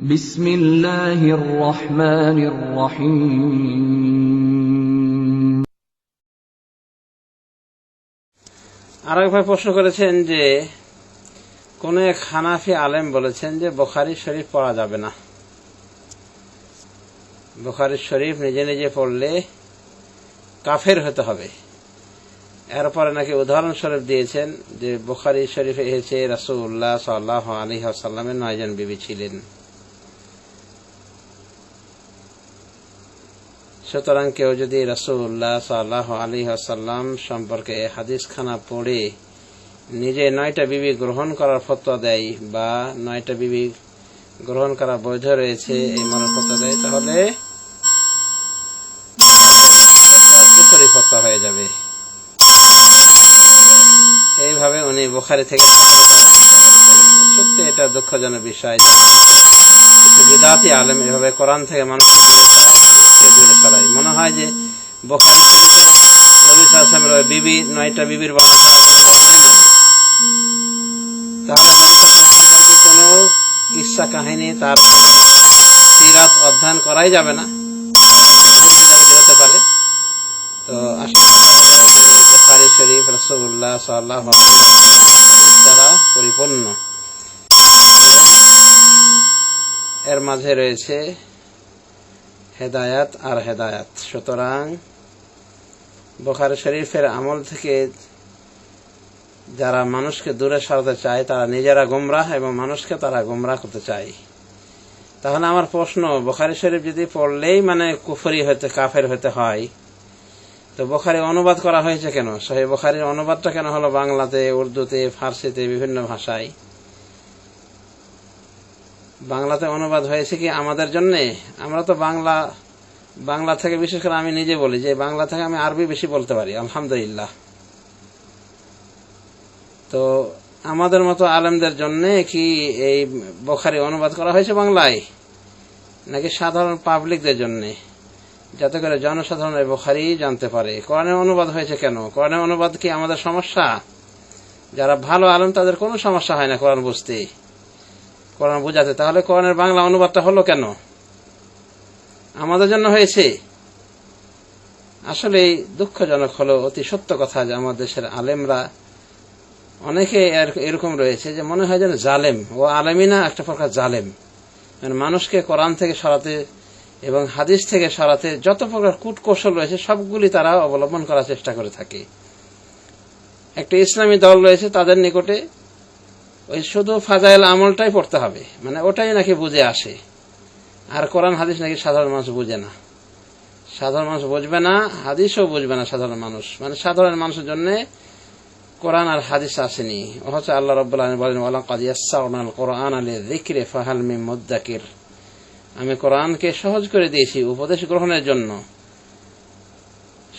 বিসমিল্লাহির রহমানির ভাই প্রশ্ন করেছেন যে, কোন এক হানাফি আলেম বলেছেন যে, বখারি শরীফ পড়া যাবে না। বখারি শরীফ নিজে নিজে পড়লে কাফের হতে হবে। এরপরে নাকি উদাহরণস্বরূপ দিয়েছেন যে, বুখারি শরীফ এসেছে রাসুল্লাহ সাল্লাহ আলী সাল্লামের নয়জন বিবি ছিলেন। সুতরাং কেউ যদি রাসুল্লাহ সাল্লাহ আলী আসাল্লাম সম্পর্কে হাদিস খানা পড়ে নিজে নয়টা বিবি গ্রহণ করার ফতোয়া দেয় বা নয়টা বিবি গ্রহণ করা বৈধ রয়েছে এই মনে ফতোয়া দেয়, তাহলে হয়ে যাবে। এইভাবে উনি বোখারি থেকে সত্যি এটা দুঃখজনক বিষয় বিদাতি আলেম এভাবে কোরআন থেকে মানুষ মনে হয় যে বিবি, নয়টা বিবির তাহলে কাহিনী তার সিরাত অধ্যয়ন করাই যাবে না। হতে পারে। তো শরীফ রসগোল্লাহ সাল্লাহ দ্বারা পরিপূর্ণ। এর মাঝে রয়েছে হেদায়াত আর হেদায়াত। সুতরাং বোখারি শরীফের আমল থেকে যারা মানুষকে দূরে সরাতে চায়, তারা নিজেরা গুমরাহ এবং মানুষকে তারা গুমরাহ করতে চায়। তাহলে আমার প্রশ্ন, বোখারি শরীফ যদি পড়লেই মানে কুফরি হতে, কাফের হতে হয়, তো বোখারি অনুবাদ করা হয়েছে কেন? সহি বোখারির অনুবাদটা কেন হলো বাংলাতে, উর্দুতে, ফার্সিতে, বিভিন্ন ভাষায়? বাংলাতে অনুবাদ হয়েছে কি আমাদের জন্য? আমরা তো বাংলা বাংলা থেকে বিশেষ করে আমি নিজে বলি যে বাংলা থেকে আমি আরবি বেশি বলতে পারি, আলহামদুলিল্লাহ। তো আমাদের মতো আলেমদের জন্য কি এই বখারি অনুবাদ করা হয়েছে বাংলায়? নাকি সাধারণ পাবলিকদের জন্য? যাতে করে জনসাধারণ এই বখারি জানতে পারে। কোরআনের অনুবাদ হয়েছে কেন? কোরআনের অনুবাদ কি আমাদের সমস্যা? যারা ভালো আলেম তাদের কোনো সমস্যা হয় না কোরআন বুঝতে। কোরআন বোঝাতে। তাহলে কোরআনের বাংলা অনুবাদটা হলো কেন? আমাদের জন্য হয়েছে? আসলে দুঃখজনক হলো, অতি সত্য কথা যে আমাদের দেশের আলেমরা অনেকে এরকম রয়েছে যে মনে হয় যেন জালেম। ও আলেমই না, একটা প্রকার জালেম। মানে মানুষকে কোরআন থেকে সরাতে এবং হাদিস থেকে সরাতে যত প্রকার কূটকৌশল রয়েছে, সবগুলি তারা অবলম্বন করার চেষ্টা করে থাকে। একটা ইসলামী দল রয়েছে তাদের নিকটে ওই শুধু ফাজাইল আমলটাই পড়তে হবে। মানে ওটাই নাকি বুঝে আসে। আর কোরআন হাদিস নাকি সাধারণ মানুষ বুঝে না। সাধারণ মানুষ বুঝবে না, হাদিসও বুঝবে না সাধারণ মানুষ। মানে সাধারণ মানুষের জন্য কোরআন আর হাদিস আসেনি। হচ্ছে আল্লাহ রব্বুল্লাহ বলেন কোরআন আলী ফাহাল মি মুদ্দাকির। আমি কোরআনকে সহজ করে দিয়েছি উপদেশ গ্রহণের জন্য।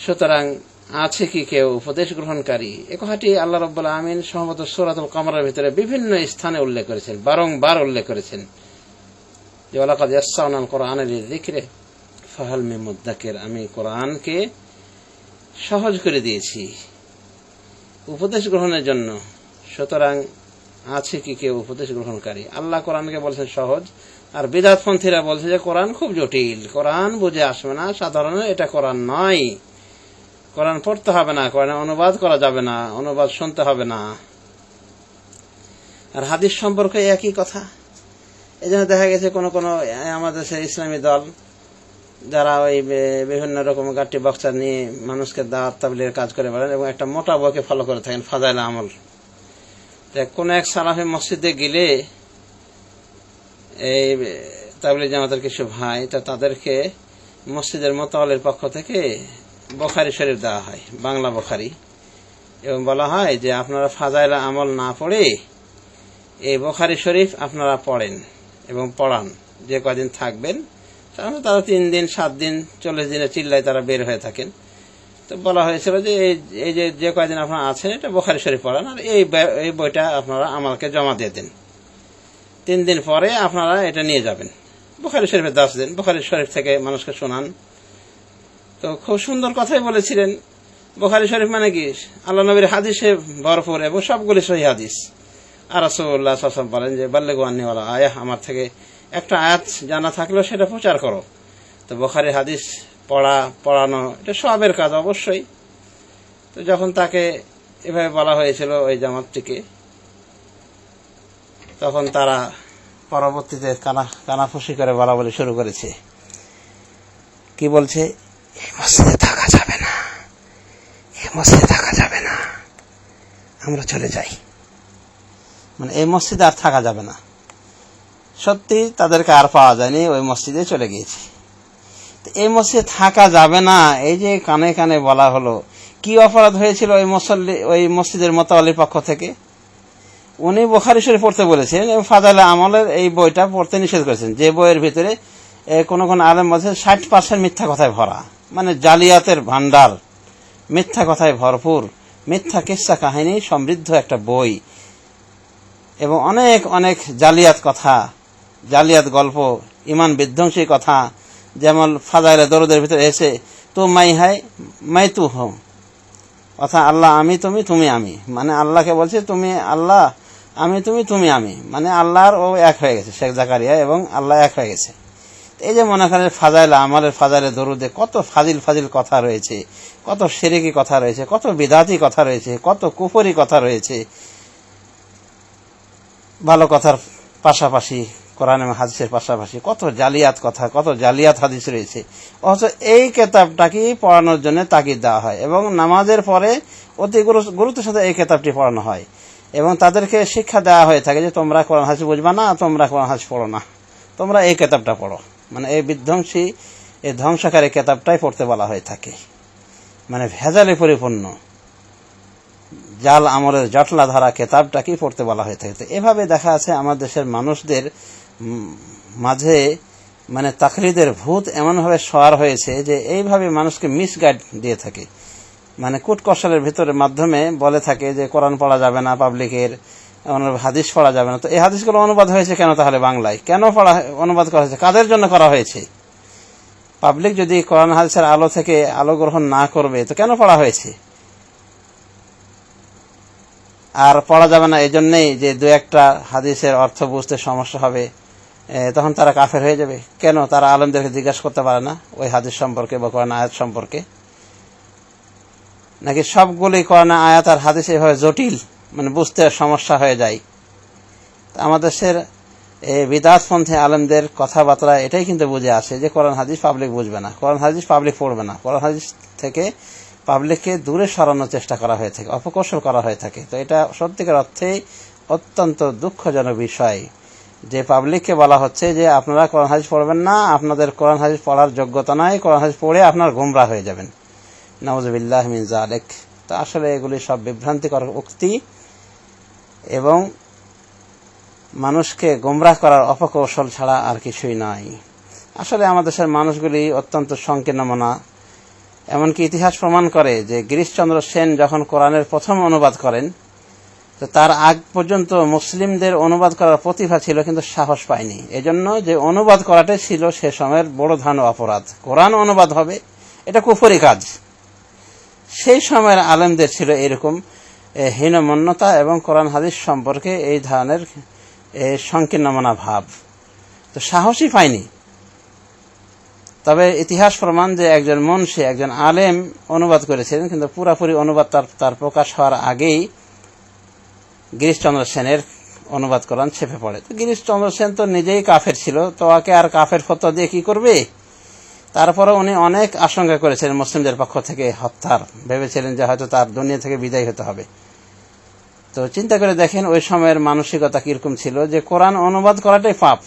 সুতরাং আছে কি কেউ? উপদেশ গ্রহণকারী। এ কথাটি আল্লাহ রব্বুল্লাহ আমিন সম্ভবত সুরাতুল কামরার ভিতরে বিভিন্ন স্থানে উল্লেখ করেছেন, বারংবার উল্লেখ করেছেন। যে ওলাকাদ ইয়াসাউনাল কোরআন আলী দিকরে ফাহাল মিমুদ্দাকের আমি কোরআনকে সহজ করে দিয়েছি। উপদেশ গ্রহণের জন্য। সুতরাং আছে কি কেউ উপদেশ গ্রহণকারী? আল্লাহ কোরআনকে বলছেন সহজ। আর বিদাতপন্থীরা বলছে যে, কোরআন খুব জটিল। কোরআন বুঝে আসবে না। সাধারণ এটা কোরআন নয়। কোরআন পড়তে হবে না, কোরআন অনুবাদ করা যাবে না, অনুবাদ শুনতে হবে না। আর হাদিস সম্পর্কে একই কথা। এই জন্য দেখা গেছে কোন কোন আমাদের দেশের ইসলামী দল, যারা ওই বিভিন্ন রকম গাঠি বক্সার নিয়ে মানুষকে দাওয়াত তাবলির কাজ করে বেড়ান এবং একটা মোটা বইকে ফলো করে থাকেন, ফাজাইল আমল। কোন এক সালাফি মসজিদে গেলে এই তাবলি জামাতের কিছু ভাই, তা তাদেরকে মসজিদের মোতালের পক্ষ থেকে বখারি শরীফ দেওয়া হয়, বাংলা বখারি। এবং বলা হয় যে আপনারা ফাজাইলা আমল না পড়ে এই বখারি শরীফ আপনারা পড়েন এবং পড়ান, যে কদিন থাকবেন, তাহলে তারা তিন দিন, সাত দিন, চল্লিশ দিনের চিল্লায় তারা বের হয়ে থাকেন। তো বলা হয়েছিল যে এই যে যে কয়দিন আপনারা আছেন, এটা বোখারি শরীফ পড়ান, আর এই এই বইটা আপনারা আমাকে জমা দিয়ে দেন। তিন দিন পরে আপনারা এটা নিয়ে যাবেন। বোখারি শরীফের দশ দিন, বোখারি শরীফ থেকে মানুষকে শোনান। তো খুব সুন্দর কথাই বলেছিলেন বোখারি শরীফ মানে কি? আল্লাহ নবীর হাদিসে ভরপুর এবং সবগুলি সহি হাদিস। আর রাসুল্লাহ বলেন যে বাল্লে গোয়ান্নিওয়ালা আয়া আমার থেকে একটা আয়াত জানা থাকলেও সেটা প্রচার করো। তো বোখারি হাদিস পড়া, পড়ানো, এটা সবের কাজ অবশ্যই। তো যখন তাকে এভাবে বলা হয়েছিল ওই জামাতটিকে, তখন তারা পরবর্তীতে কানা কানাফুসি করে বলা বলে শুরু করেছে। কি বলছে? এই মসজিদে থাকা যাবে না। এই মসজিদে থাকা যাবে না। আমরা চলে যাই। মানে এই মসজিদে আর থাকা যাবে না। সত্যি তাদেরকে আর পাওয়া যায়নি, ওই মসজিদে চলে গিয়েছে। এই মসজিদে থাকা যাবে না, এই যে কানে কানে বলা হলো, কি অপরাধ হয়েছিল ওই মসল্লি, ওই মসজিদের মোতাবালির পক্ষ থেকে? উনি বোখারি শরীফ পড়তে বলেছেন, এবং ফাজাইল আমলের এই বইটা পড়তে নিষেধ করেছেন। যে বইয়ের ভিতরে কোনো কোনো আলেম বলছেন, ষাট পার্সেন্ট মিথ্যা কথায় ভরা। মানে জালিয়াতের ভান্ডার। মিথ্যা কথায় ভরপুর। মিথ্যা কিস্সা কাহিনী, সমৃদ্ধ একটা বই। এবং অনেক অনেক জালিয়াত কথা, জালিয়াত গল্প, ইমান বিধ্বংসী কথা, যেমন ফাজাইলে দরদের ভিতরে এসে, তু মাই হাই, মাই তু হো। অর্থাৎ আল্লাহ আমি তুমি তুমি আমি। মানে আল্লাহকে বলছে, তুমি আল্লাহ, আমি তুমি তুমি আমি। মানে আল্লাহর ও এক হয়ে গেছে, শেখ জাকারিয়া এবং আল্লাহ এক হয়ে গেছে। এই যে মনে করেন ফাজাইলা আমলের ফাজাইলে দরুদে কত ফাজিল ফাজিল কথা রয়েছে, কত সেরেকি কথা রয়েছে, কত বিদাতি কথা রয়েছে, কত কুফরি কথা রয়েছে। ভালো কথার পাশাপাশি, কোরআন হাদিসের পাশাপাশি কত জালিয়াত কথা, কত জালিয়াত হাদিস রয়েছে। অথচ এই কেতাবটাকে পড়ানোর জন্য তাগিদ দেওয়া হয় এবং নামাজের পরে অতি গুরু- গুরুত্বের সাথে এই কেতাবটি পড়ানো হয় এবং তাদেরকে শিক্ষা দেওয়া হয়ে থাকে যে তোমরা কোরআন হাদিস বুঝবা না, তোমরা কোরআন হাদিস পড়ো না, তোমরা এই কেতাবটা পড়ো। মানে এই বিধ্বংসী, এই ধ্বংসকারী কেতাবটাই পড়তে বলা হয়ে থাকে। মানে ভেজালে পরিপূর্ণ। জাল আমলের জটলা ধারা কেতাবটাকেই পড়তে বলা হয়ে থাকে। তো এভাবে দেখা আছে আমার দেশের মানুষদের মাঝে মানে তাকলিদের ভূত এমনভাবে সওয়ার হয়েছে যে এইভাবে মানুষকে মিসগাইড দিয়ে থাকে। মানে কুট কৌশলের ভিতরে মাধ্যমে বলে থাকে যে কোরআন পড়া যাবে না পাবলিকের। হাদিস পড়া যাবে না। তো এই হাদিসগুলো অনুবাদ হয়েছে কেন তাহলে বাংলায়? কেন পড়া, অনুবাদ করা হয়েছে? কাদের জন্য করা হয়েছে? পাবলিক যদি কোরআন হাদিসের আলো থেকে আলো গ্রহণ না করবে, তো কেন পড়া হয়েছে? আর পড়া যাবে না এই জন্যেই যে দু একটা হাদিসের অর্থ বুঝতে সমস্যা হবে তখন তারা কাফের হয়ে যাবে। কেন? তারা আলমদেরকে জিজ্ঞাসা করতে পারে না ওই হাদিস সম্পর্কে বা কোরআন আয়াত সম্পর্কে। নাকি সবগুলি কোরআন আয়াত আর হাদিস এভাবে জটিল? মানে বুঝতে সমস্যা হয়ে যায়। আমাদের দেশের এই বিদাতপন্থী আলমদের কথাবার্তা এটাই কিন্তু বুঝে আসে যে কোরআন হাদিস পাবলিক বুঝবে না। কোরআন হাদিস পাবলিক পড়বে না। কোরআন হাদিস থেকে পাবলিককে দূরে সরানোর চেষ্টা করা হয়ে থাকে অপকৌশল করা হয়ে থাকে। তো এটা সত্যিকার অর্থেই অত্যন্ত দুঃখজনক বিষয় যে পাবলিককে বলা হচ্ছে যে আপনারা কোরআন হাদিস পড়বেন না, আপনাদের কোরআন হাদিস পড়ার যোগ্যতা নাই, কোরআন হাদিস পড়ে আপনার গুমরা হয়ে যাবেন। নওয়াজবিল্লাহ মিন জালেক তো আসলে এগুলি সব বিভ্রান্তিকর উক্তি। এবং মানুষকে গোমরাহ করার অপকৌশল ছাড়া আর কিছুই নাই। আসলে আমাদের দেশের মানুষগুলি অত্যন্ত সংকীর্ণ মনা। এমনকি ইতিহাস প্রমাণ করে যে গিরিশচন্দ্র সেন যখন কোরআনের প্রথম অনুবাদ করেন, তো তার আগ পর্যন্ত মুসলিমদের অনুবাদ করার প্রতিভা ছিল, কিন্তু সাহস পায়নি। এজন্য যে অনুবাদ করাটাই ছিল সে সময়ের বড় ধান অপরাধ। কোরআন অনুবাদ হবে, এটা কুফরি কাজ। সেই সময়ের আলেমদের ছিল এরকম হীনমন্যতা এবং কোরআন হাদিস সম্পর্কে এই ধরনের সংকীর্ণমনা ভাব। তো সাহসই পায়নি। তবে ইতিহাস প্রমাণ যে একজন মনসে, একজন আলেম অনুবাদ করেছিলেন, কিন্তু পুরাপুরি অনুবাদ তার তার প্রকাশ হওয়ার আগেই গিরিশচন্দ্র সেনের অনুবাদ করান ছেপে পড়ে। তো গিরিশচন্দ্র সেন তো নিজেই কাফের ছিল, তো ওকে আর কাফের ফতোয়া দিয়ে কি করবে? তারপরে উনি অনেক আশঙ্কা করেছিলেন মুসলিমদের পক্ষ থেকে হত্যার। ভেবেছিলেন যে হয়তো তার দুনিয়া থেকে বিদায় হতে হবে। তো চিন্তা করে দেখেন, ওই সময়ের মানসিকতা কীরকম ছিল যে কোরআন অনুবাদ করাটাই পাপ।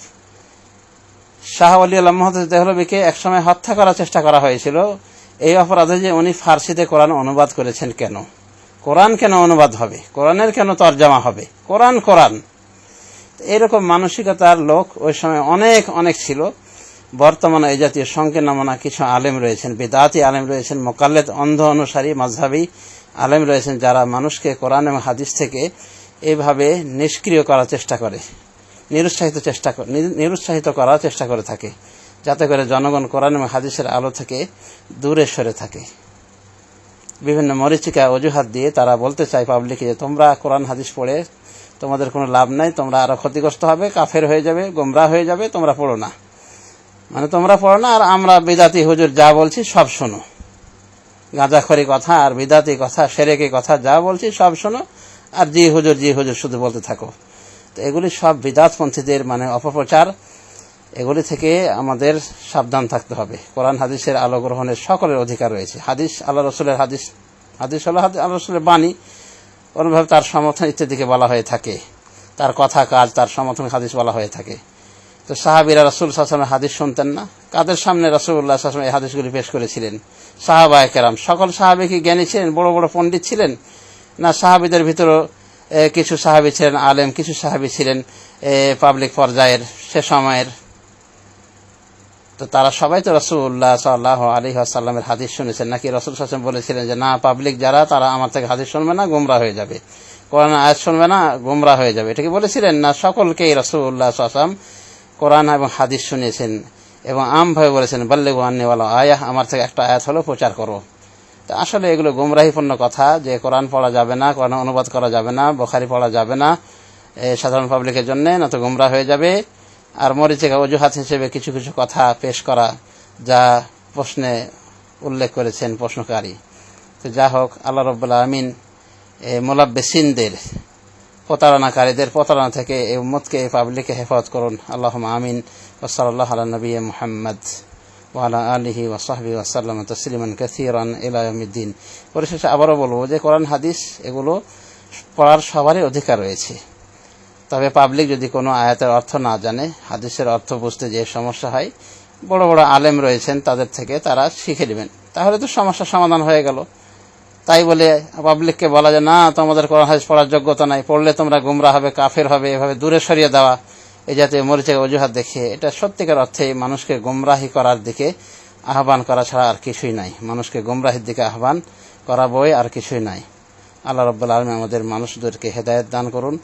শাহ আলী আল্লাহ একসময় হত্যা করার চেষ্টা করা হয়েছিল। এই অপরাধে যে উনি ফার্সিতে কোরআন অনুবাদ করেছেন কেন? কোরআন কেন অনুবাদ হবে? কোরআনের কেন তর্জমা হবে? কোরআন কোরআন। এরকম মানসিকতার লোক ওই সময় অনেক অনেক ছিল। বর্তমানে এই জাতীয় সংকীর্ণমনা কিছু আলেম রয়েছেন, বেদাতি আলেম রয়েছেন, মোকাল্লেদ, অন্ধ অনুসারী মাঝহাবি আলেম রয়েছেন যারা মানুষকে কোরআন এবং হাদিস থেকে এভাবে নিষ্ক্রিয় করার চেষ্টা করে, নিরুৎসাহিত চেষ্টা নিরুৎসাহিত করার চেষ্টা করে থাকে, যাতে করে জনগণ কোরআন এবং হাদিসের আলো থেকে দূরে সরে থাকে। বিভিন্ন মরিচিকা অজুহাত দিয়ে তারা বলতে চায় পাবলিকে যে, তোমরা কোরআন, হাদিস পড়ে তোমাদের কোনো লাভ নাই, তোমরা আরও ক্ষতিগ্রস্ত হবে, কাফের হয়ে যাবে গোমরা হয়ে যাবে, তোমরা পড়ো না। মানে তোমরা পড়ো না, আর আমরা বিদাতি হুজুর যা বলছি সব শোনো। গাঁজাখড়ি কথা আর বিদাতি কথা, সেরেকে কথা যা বলছি সব শোনো, আর জি হুজুর জি হুজুর শুধু বলতে থাকো। তো এগুলি সব বিদাতপন্থীদের মানে অপপ্রচার, এগুলি থেকে আমাদের সাবধান থাকতে হবে। কোরআন হাদিসের আলো গ্রহণের সকলের অধিকার রয়েছে। হাদিস, আল্লাহ রসুলের হাদিস হাদিস হলো আল্লাহ রসুলের বাণী কোনোভাবে তার সমর্থন ইত্যাদিকে বলা হয়ে থাকে। তার কথা কাজ, তার সমর্থন হাদিস বলা হয়ে থাকে। তো সাহাবিরা রসুল সাসমের হাদিস শুনতেন না। কাদের সামনে রসুল্লাহ সাসম এই হাদিসগুলি পেশ করেছিলেন? সাহাবায় কেরাম। সকল সাহাবি কি জ্ঞানী ছিলেন? বড় বড় পণ্ডিত ছিলেন? না, সাহাবিদের ভিতরে কিছু সাহাবি ছিলেন, আলেম, কিছু সাহাবি ছিলেন পাবলিক পর্যায়ের, সে সময়ের। তো তারা সবাই তো রসুল্লাহ সাল্লাহ আলী আসাল্লামের হাদিস শুনেছেন। নাকি রসুল সাসম বলেছিলেন যে, না পাবলিক যারা, তারা আমার থেকে হাদিস শুনবে না, গোমরা হয়ে যাবে। কোরআন আয়াত শুনবে না, গোমরা হয়ে যাবে। এটা কি বলেছিলেন? না, সকলকেই রসুল্লাহ সাসাম কোরআন এবং হাদিস শুনিয়েছেন এবং আমভাবে বলেছেন বল্লে আন্নিওয়ালা আয়াহ আমার থেকে একটা আয়াত হলো, প্রচার করো। তা আসলে এগুলো গুমরাহিপূর্ণ কথা যে কোরআন পড়া যাবে না, কোরআন অনুবাদ করা যাবে না, বোখারি পড়া যাবে না সাধারণ পাবলিকের জন্য, না তো গুমরা হয়ে যাবে। আর মরিচিকা অজুহাত হিসেবে কিছু কিছু কথা পেশ করা যা প্রশ্নে উল্লেখ করেছেন প্রশ্নকারী। তো যা হোক আল্লাহ রব্বুল্লা আমিন মোলাব্বেসিনদের প্রতারণাকারীদের প্রতারণা থেকে এই উম্মতকে, এই পাবলিককে হেফাজত করুন। আল্লাহ আমিন। ওসলাল্লাহ আলা নবী মোহাম্মদ ওয়ালা আলিহি ওসাহবি ওয়াসাল্লাম তসলিমান কাসিরান ইলায়ুদ্দিন পরিশেষে আবারও বলব যে, কোরআন, হাদিস এগুলো পড়ার সবারই অধিকার রয়েছে। তবে পাবলিক যদি কোনো আয়াতের অর্থ না জানে, হাদিসের অর্থ বুঝতে যে সমস্যা হয়, বড় বড় আলেম রয়েছেন, তাদের থেকে তারা শিখে নেবেন। তাহলে তো সমস্যার সমাধান হয়ে গেল। তাই বলে পাবলিককে বলা যায় না, তোমাদের কোরআন হাদিস পড়ার যোগ্যতা নাই। পড়লে তোমরা গুমরা হবে, কাফের হবে, এভাবে দূরে সরিয়ে দেওয়া, এই জাতীয় মরিচের অজুহাত দেখিয়ে এটা সত্যিকার অর্থে মানুষকে গুমরাহি করার দিকে আহ্বান করা ছাড়া আর কিছুই নাই। মানুষকে গুমরাহির দিকে আহ্বান করা বই আর কিছুই নাই। আল্লাহ রব্বুল আলম আমাদের মানুষদেরকে হেদায়ত দান করুন।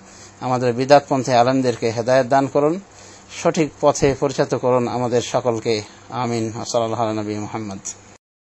আমাদের বিদাতপন্থী আলমদেরকে হেদায়ত দান করুন। সঠিক পথে পরিচালিত করুন আমাদের সকলকে। আমিন। সাল্লাহ নবী মোহাম্মদ।